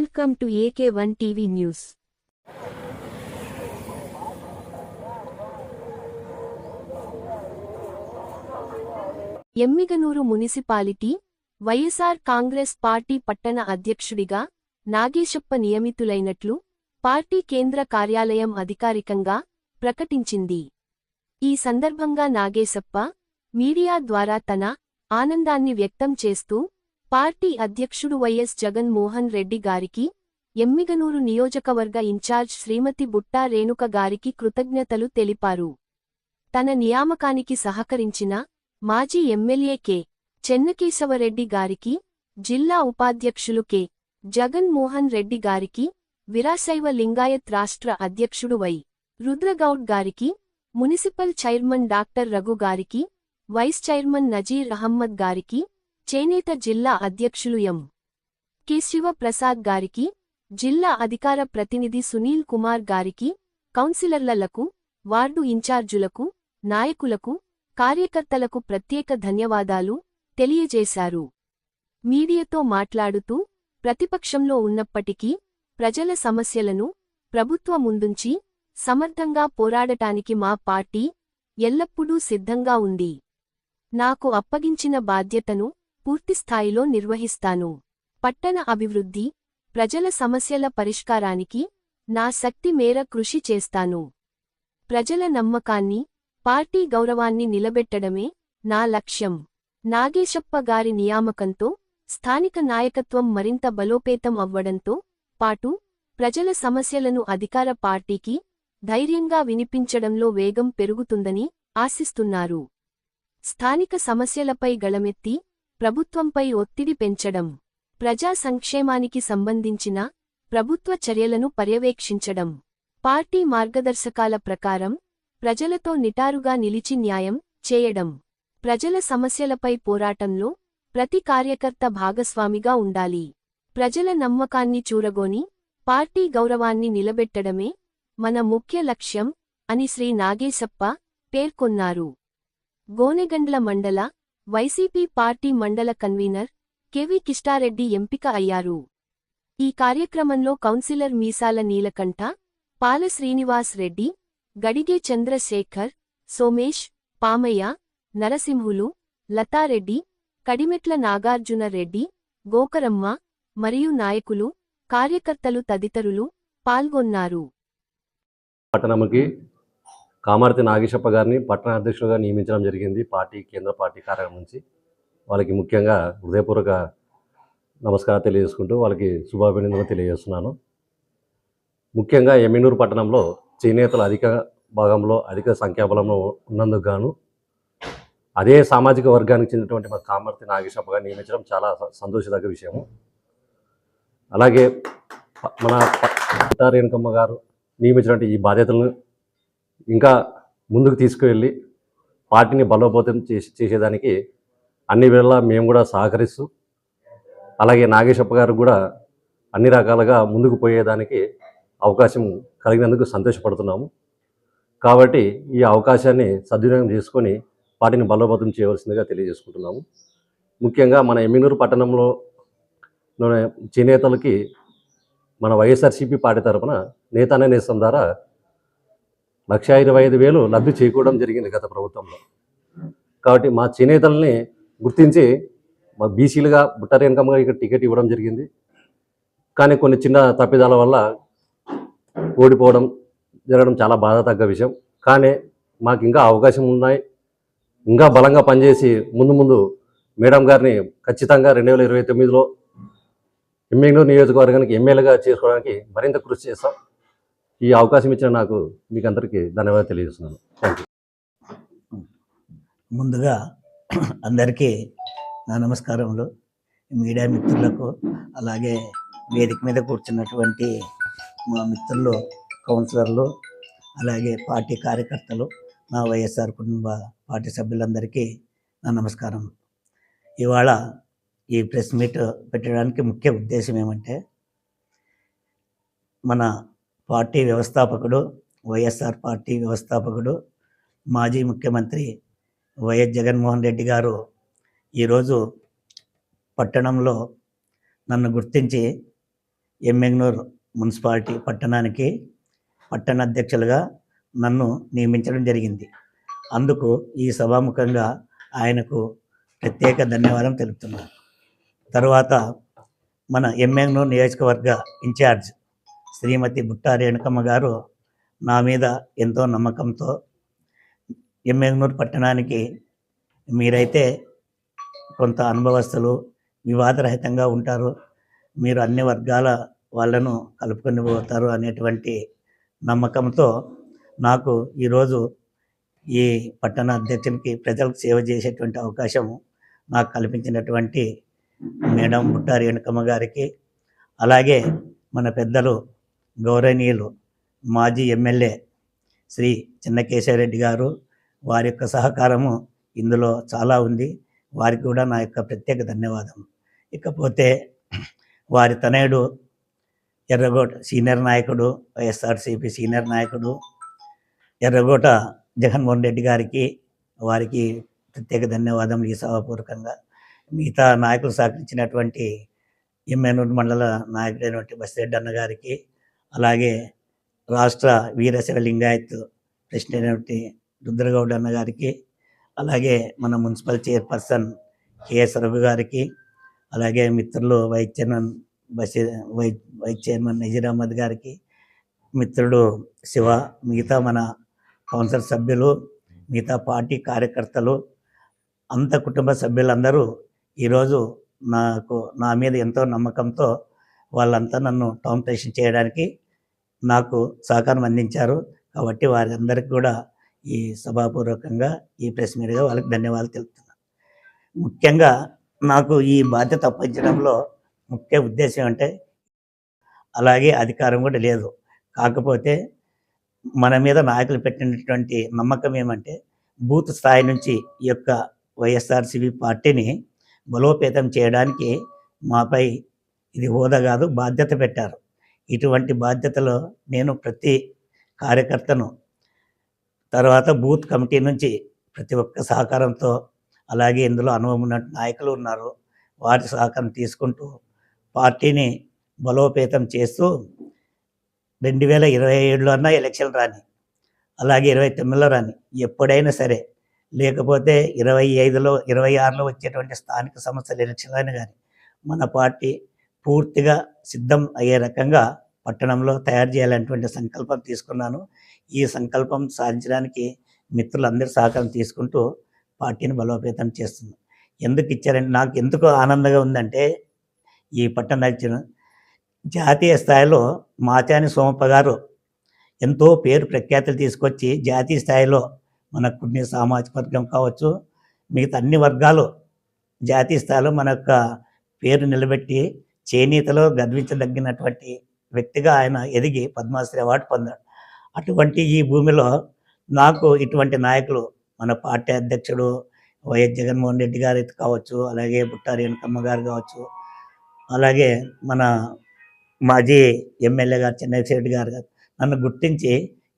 Welcome to AK one TV news Emmiganur municipality YSR Congress party పట్టణ అధ్యక్షుడిగా Nageshappa నియమితులైనట్లు party కేంద్ర కార్యాలయం అధికారికంగా ప్రకటించింది. ఈ సందర్భంగా నాగేశప్ప మీడియా ద్వారా తన ఆనందాన్ని వ్యక్తం చేస్తూ పార్టీ అధ్యక్షుడు వైఎస్ జగన్ మోహన్ రెడ్డి గారికి ఎమ్మిగనూరు నియోజకవర్గ ఇన్ఛార్జ్ శ్రీమతి బుట్టా రేణుక గారికి కృతజ్ఞతలు తెలిపారు. తన నియామకానికి సహకరించిన మాజీ ఎమ్మెల్యే కె. చెన్నకేశవరెడ్డి గారికి జిల్లా ఉపాధ్యక్షులు కె. జగన్మోహన్ రెడ్డి గారికి విరాశైవ లింగాయత్ రాష్ట్ర అధ్యక్షుడు వై. రుద్రగౌడ్ గారికి మునిసిపల్ చైర్మన్ డాక్టర్ రఘు గారికి వైస్ చైర్మన్ నజీర్ అహమ్మద్ గారికి చేనేత జిల్లా అధ్యక్షులు ఎం. కె శివప్రసాద్ గారికి జిల్లా అధికార ప్రతినిధి సునీల్ కుమార్ గారికి కౌన్సిలర్లకు వార్డు ఇన్ఛార్జులకు నాయకులకు కార్యకర్తలకు ప్రత్యేక ధన్యవాదాలు తెలియజేశారు. మీడియాతో మాట్లాడుతూ ప్రతిపక్షంలో ఉన్నప్పటికీ ప్రజల సమస్యలను ప్రభుత్వ ముందుంచి సమర్థంగా పోరాడటానికి మా పార్టీ ఎల్లప్పుడూ సిద్ధంగా ఉంది. నాకు అప్పగించిన బాధ్యతను పూర్తిస్థాయిలో నిర్వహిస్తాను. పట్టణ అభివృద్ధి ప్రజల సమస్యల పరిష్కారానికి నా శక్తి మేర కృషి చేస్తాను. ప్రజల నమ్మకాన్ని పార్టీ గౌరవాన్ని నిలబెట్టడమే నా లక్ష్యం. నాగేశప్ప గారి నియామకంతో స్థానిక నాయకత్వం మరింత బలోపేతం అవ్వడంతో పాటు ప్రజల సమస్యలను అధికార పార్టీకి ధైర్యంగా వినిపించడంలో వేగం పెరుగుతుందని ఆశిస్తున్నారు. స్థానిక సమస్యలపై గళమెత్తి ప్రభుత్వంపై ఒత్తిడి పెంచడం ప్రజా సంక్షేమానికి సంబంధించిన ప్రభుత్వ చర్యలను పర్యవేక్షించడం పార్టీ మార్గదర్శకాల ప్రకారం ప్రజలతో నిటారుగా నిలిచి న్యాయం చేయడం ప్రజల సమస్యలపై పోరాటంలో ప్రతి కార్యకర్త భాగస్వామిగా ఉండాలి. ప్రజల నమ్మకాన్ని చూరగోని పార్టీ గౌరవాన్ని నిలబెట్టడమే మన ముఖ్య లక్ష్యం అని శ్రీ నాగేశప్ప పేర్కొన్నారు. గోనెగండ్ల మండల వైసీపీ పార్టీ మండల కన్వీనర్ కెవి కిష్టారెడ్డి ఎంపిక అయ్యారు. ఈ కార్యక్రమంలో కౌన్సిలర్ మీసాల నీలకంఠ పాల శ్రీనివాస్ రెడ్డి గడిగే చంద్రశేఖర్ సోమేష్ పామయ్య నరసింహులు లతారెడ్డి కడిమెట్ల నాగార్జున రెడ్డి గోకరమ్మ మరియు నాయకులు కార్యకర్తలు తదితరులు పాల్గొన్నారు. పట్టణంకి కామారతి నాగేశప్ప గారిని పట్టణ అధ్యక్షులుగా నియమించడం జరిగింది. పార్టీ కేంద్ర పార్టీ కార్యక్రమం నుంచి వాళ్ళకి ముఖ్యంగా హృదయపూర్వక నమస్కారం తెలియజేసుకుంటూ వాళ్ళకి శుభాభినందనలు తెలియజేస్తున్నాను. ముఖ్యంగా ఎమ్మినూరు పట్టణంలో చేనేతలు అధిక భాగంలో అధిక సంఖ్యాబలంలో ఉన్నందుకు గాను అదే సామాజిక వర్గానికి చెందినటువంటి మా కామర్తి నాగేశప్ప నియమించడం చాలా సంతోషదగ్గ విషయము. అలాగే మన పట్టా రేణుకమ్మ గారు నియమించినటువంటి ఈ బాధ్యతలను ఇంకా ముందుకు తీసుకువెళ్ళి పార్టీని బలోపేతం చేసి చేసేదానికి అన్ని వేళలా మేము కూడా సహకరిస్తూ అలాగే నాగేశప్ప గారు కూడా అన్ని రకాలుగా ముందుకు పోయేదానికి అవకాశం కలిగినందుకు సంతోషపడుతున్నాము. కాబట్టి ఈ అవకాశాన్ని సద్వినియోగం చేసుకొని పార్టీని బలోపేతం చేయవలసిందిగా తెలియజేసుకుంటున్నాము. ముఖ్యంగా మన ఎమ్మినూరు పట్టణంలో చేనేతలకి మన వైఎస్ఆర్సీపీ పార్టీ తరఫున నేతానే నేస్తం ద్వారా లక్ష ఇరవై ఐదు వేలు లబ్ధి చేకూడడం జరిగింది గత ప్రభుత్వంలో. కాబట్టి మా చేనేతల్ని గుర్తించి మా బీసీలుగా బుట్టరేనకమ్మ ఇక్కడ టికెట్ ఇవ్వడం జరిగింది. కానీ కొన్ని చిన్న తప్పిదాల వల్ల ఓడిపోవడం జరగడం చాలా బాధ తగ్గ విషయం. కానీ మాకు ఇంకా అవకాశం ఉన్నాయి. ఇంకా బలంగా పనిచేసి ముందు ముందు మేడం గారిని ఖచ్చితంగా రెండు వేల ఇరవై తొమ్మిదిలో ఎమ్మెల్యే నియోజకవర్గానికి ఎమ్మెల్యేగా చేసుకోవడానికి మరింత కృషి చేస్తాం. ఈ అవకాశం ఇచ్చిన నాకు మీకు అందరికీ ధన్యవాదాలు తెలియజేస్తున్నాను. థ్యాంక్ ముందుగా అందరికీ నా నమస్కారములు. మీడియా మిత్రులకు అలాగే వేదిక మీద కూర్చున్నటువంటి మా మిత్రులు కౌన్సిలర్లు అలాగే పార్టీ కార్యకర్తలు నా వైఎస్ఆర్ కుటుంబ పార్టీ సభ్యులందరికీ నా నమస్కారం. ఇవాళ ఈ ప్రెస్ మీట్ పెట్టడానికి ముఖ్య ఉద్దేశం ఏమంటే మన పార్టీ వ్యవస్థాపకుడు వైఎస్ఆర్ పార్టీ వ్యవస్థాపకుడు మాజీ ముఖ్యమంత్రి వైఎస్ జగన్మోహన్ రెడ్డి గారు ఈరోజు పట్టణంలో నన్ను గుర్తించి ఎమ్మెగ్నూర్ మున్సిపాలిటీ పట్టణానికి పట్టణ అధ్యక్షులుగా నన్ను నియమించడం జరిగింది. అందుకు ఈ సభాముఖంగా ఆయనకు ప్రత్యేక ధన్యవాదం తెలుపుతున్నాను. తర్వాత మన ఎమ్మెగ్నూర్ నియోజకవర్గ ఇన్ఛార్జ్ శ్రీమతి బుట్టా రేణుకమ్మ గారు నా మీద ఎంతో నమ్మకంతో ఎమ్మెగ్నూర్ పట్టణానికి మీరైతే కొంత అనుభవస్తులు వివాదరహితంగా ఉంటారు. మీరు అన్ని వర్గాల వాళ్ళను కలుపుకొని పోతారు అనేటువంటి నమ్మకంతో నాకు ఈరోజు ఈ పట్టణ అధ్యక్షునికి ప్రజలకు సేవ చేసేటువంటి అవకాశం నాకు కల్పించినటువంటి మేడం బుట్టారి వెనుకమ్మ గారికి. అలాగే మన పెద్దలు గౌరవనీయులు మాజీ ఎమ్మెల్యే శ్రీ చిన్నకేశవరెడ్డి గారు వారి యొక్క సహకారము ఇందులో చాలా ఉంది. వారికి కూడా నా యొక్క ప్రత్యేక ధన్యవాదం ఇకపోతే వారి తనయుడు ఎర్రగోట సీనియర్ నాయకుడు వైఎస్ఆర్సీపీ సీనియర్ నాయకుడు ఎర్రగోట జగన్మోహన్ రెడ్డి గారికి వారికి ప్రత్యేక ధన్యవాదం ఈ సభాపూర్వకంగా. మిగతా నాయకులు సహకరించినటువంటి ఎమ్మెనూరు మండల నాయకుడైనటువంటి బసిరెడ్డి అన్న గారికి అలాగే రాష్ట్ర వీరశైవ లింగాయత్ ప్రెసిడెంట్ అయినటువంటి రుద్రగౌడ్ అన్న గారికి అలాగే మన మున్సిపల్ చైర్పర్సన్ కేఎస్ రఘు గారికి అలాగే మిత్రులు వైస్ చైర్మన్ బషీర్ వై వైస్ చైర్మన్ నజీర్ అహ్మద్ గారికి మిత్రుడు శివ మిగతా మన కౌన్సిల్ సభ్యులు మిగతా పార్టీ కార్యకర్తలు అంత కుటుంబ సభ్యులందరూ ఈరోజు నాకు నా మీద ఎంతో నమ్మకంతో వాళ్ళంతా నన్ను టౌన్ చేయడానికి నాకు సహకారం అందించారు. కాబట్టి వారందరికీ కూడా ఈ సభాపూర్వకంగా ఈ ప్రెస్ మీడియాగా వాళ్ళకి ధన్యవాదాలు తెలుపుతున్నాను. ముఖ్యంగా నాకు ఈ బాధ్యత అప్పగించడంలో ముఖ్య ఉద్దేశం అంటే అలాగే అధికారం కూడా లేదు. కాకపోతే మన మీద నాయకులు పెట్టినటువంటి నమ్మకం ఏమంటే బూత్ స్థాయి నుంచి ఈ యొక్క వైఎస్ఆర్సీపీ పార్టీని బలోపేతం చేయడానికి మాపై ఇది హోదా కాదు బాధ్యత పెట్టారు. ఇటువంటి బాధ్యతలో నేను ప్రతి కార్యకర్తను తర్వాత బూత్ కమిటీ నుంచి ప్రతి ఒక్క సహకారంతో అలాగే ఇందులో అనుభవం ఉన్న నాయకులు ఉన్నారు వారి సహకారం తీసుకుంటూ పార్టీని బలోపేతం చేస్తూ రెండు వేల ఇరవై ఏడులో అన్నా ఎలక్షన్ రాని అలాగే ఇరవై తొమ్మిదిలో రాని ఎప్పుడైనా సరే లేకపోతే ఇరవై ఐదులో ఇరవై ఆరులో వచ్చేటువంటి స్థానిక సంస్థల ఎలక్షన్ రాని కానీ మన పార్టీ పూర్తిగా సిద్ధం అయ్యే రకంగా పట్టణంలో తయారు చేయాలనేటువంటి సంకల్పం తీసుకున్నాను. ఈ సంకల్పం సాధించడానికి మిత్రులందరి సహకారం తీసుకుంటూ పార్టీని బలోపేతం చేస్తుంది ఎందుకు ఇచ్చారంటే నాకు ఎందుకు ఆనందంగా ఉందంటే ఈ పట్టణ అధ్యక్షుడు జాతీయ స్థాయిలో మాచాని సోమప్ప గారు ఎంతో పేరు ప్రఖ్యాతులు తీసుకొచ్చి జాతీయ స్థాయిలో మన కొన్ని సామాజిక వర్గం కావచ్చు మిగతా అన్ని వర్గాలు జాతీయ స్థాయిలో మన యొక్క పేరు నిలబెట్టి చేనేతలో గర్వించదగినటువంటి వ్యక్తిగా ఆయన ఎదిగి పద్మశ్రీ అవార్డు పొందాడు. అటువంటి ఈ భూమిలో నాకు ఇటువంటి నాయకులు మన పార్టీ అధ్యక్షుడు వైఎస్ జగన్మోహన్ రెడ్డి గారు కావచ్చు అలాగే బుట్టారి వెనకమ్మ గారు కావచ్చు అలాగే మన మాజీ ఎమ్మెల్యే గారు చెన్నై రెడ్డి గారు గారు నన్ను గుర్తించి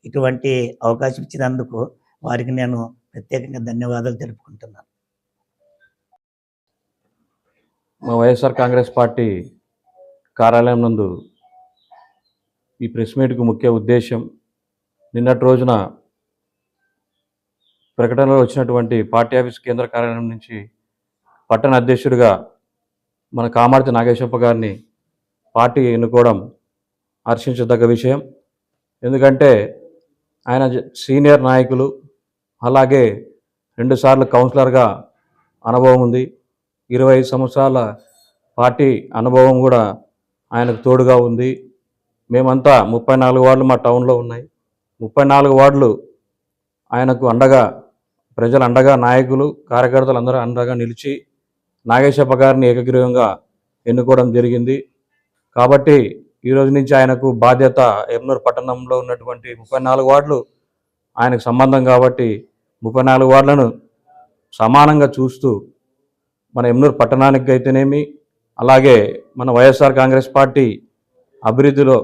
ఇటువంటి అవకాశం ఇచ్చినందుకు వారికి నేను ప్రత్యేకంగా ధన్యవాదాలు తెలుపుకుంటున్నాను. మా వైఎస్ఆర్ కాంగ్రెస్ పార్టీ కార్యాలయం నందు ఈ ప్రెస్ మీట్కు ముఖ్య ఉద్దేశం నిన్నటి రోజున ప్రకటనలో వచ్చినటువంటి పార్టీ ఆఫీస్ కేంద్ర కార్యాలయం నుంచి పట్టణ అధ్యక్షుడిగా మన కామార్తి నాగేశప్ప గారిని పార్టీ ఎన్నుకోవడం హర్షించదగ్గ విషయం. ఎందుకంటే ఆయన సీనియర్ నాయకులు అలాగే రెండుసార్లు కౌన్సిలర్గా అనుభవం ఉంది. ఇరవై ఐదు సంవత్సరాల పార్టీ అనుభవం కూడా ఆయనకు తోడుగా ఉంది. మేమంతా ముప్పై నాలుగు వార్డులు మా టౌన్లో ఉన్నాయి. ముప్పై నాలుగు వార్డులు ఆయనకు అండగా ప్రజలు అండగా నాయకులు కార్యకర్తలు అందరూ అండగా నిలిచి నాగేశప్ప గారిని ఏకగ్రీవంగా ఎన్నుకోవడం జరిగింది. కాబట్టి ఈ రోజు నుంచి ఆయనకు బాధ్యత ఎమ్నూరు పట్టణంలో ఉన్నటువంటి ముప్పై నాలుగు వార్డులు ఆయనకు సంబంధం కాబట్టి ముప్పై నాలుగు వార్డులను సమానంగా చూస్తూ మన ఎమ్నూరు పట్టణానికి అయితేనేమి అలాగే మన వైఎస్ఆర్ కాంగ్రెస్ పార్టీ అభివృద్ధిలో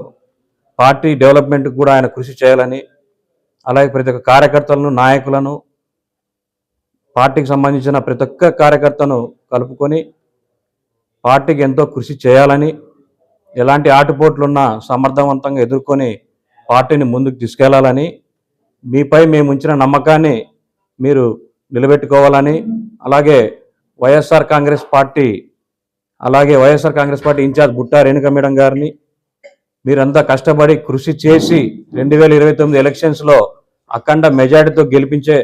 పార్టీ డెవలప్మెంట్కి కూడా ఆయన కృషి చేయాలని అలాగే ప్రతి ఒక్క కార్యకర్తలను నాయకులను పార్టీకి సంబంధించిన ప్రతి ఒక్క కార్యకర్తను కలుపుకొని పార్టీకి ఎంతో కృషి చేయాలని ఎలాంటి ఆటుపోట్లున్నా సమర్థవంతంగా ఎదుర్కొని పార్టీని ముందుకు తీసుకెళ్ళాలని మీపై మేము ఉంచిన నమ్మకాన్ని మీరు నిలబెట్టుకోవాలని అలాగే వైఎస్ఆర్ కాంగ్రెస్ పార్టీ అలాగే YSR Congress party incharge Butta Renuka madam గారిని మీరంతా కష్టపడి కృషి చేసి రెండు వేల ఇరవై తొమ్మిది ఎలక్షన్స్లో అఖండ మెజార్టీతో గెలిపించే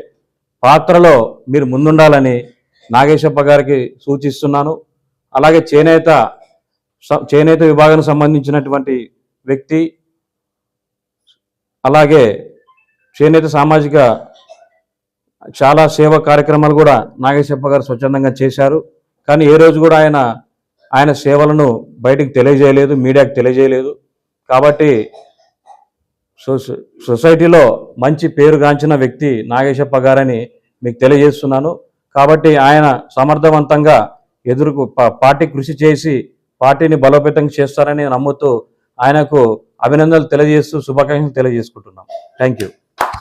పాత్రలో మీరు ముందుండాలని నాగేశప్ప గారికి సూచిస్తున్నాను. అలాగే చేనేత చేనేత విభాగానికి సంబంధించినటువంటి వ్యక్తి అలాగే చేనేత సామాజిక చాలా సేవా కార్యక్రమాలు కూడా నాగేశప్ప గారు స్వచ్ఛందంగా చేశారు. కానీ ఏ రోజు కూడా ఆయన ఆయన సేవలను బయటికి తెలియజేయలేదు మీడియాకు తెలియజేయలేదు. కాబట్టి సొసైటీలో మంచి పేరుగాంచిన వ్యక్తి నాగేశప్ప గారని మీకు తెలియజేస్తున్నాను. కాబట్టి ఆయన సమర్థవంతంగా ఎదురుకు పార్టీ కృషి చేసి పార్టీని బలోపేతం చేస్తారని నమ్ముతూ ఆయనకు అభినందనలు తెలియజేస్తూ శుభాకాంక్షలు తెలియజేసుకుంటున్నాం. Thank you.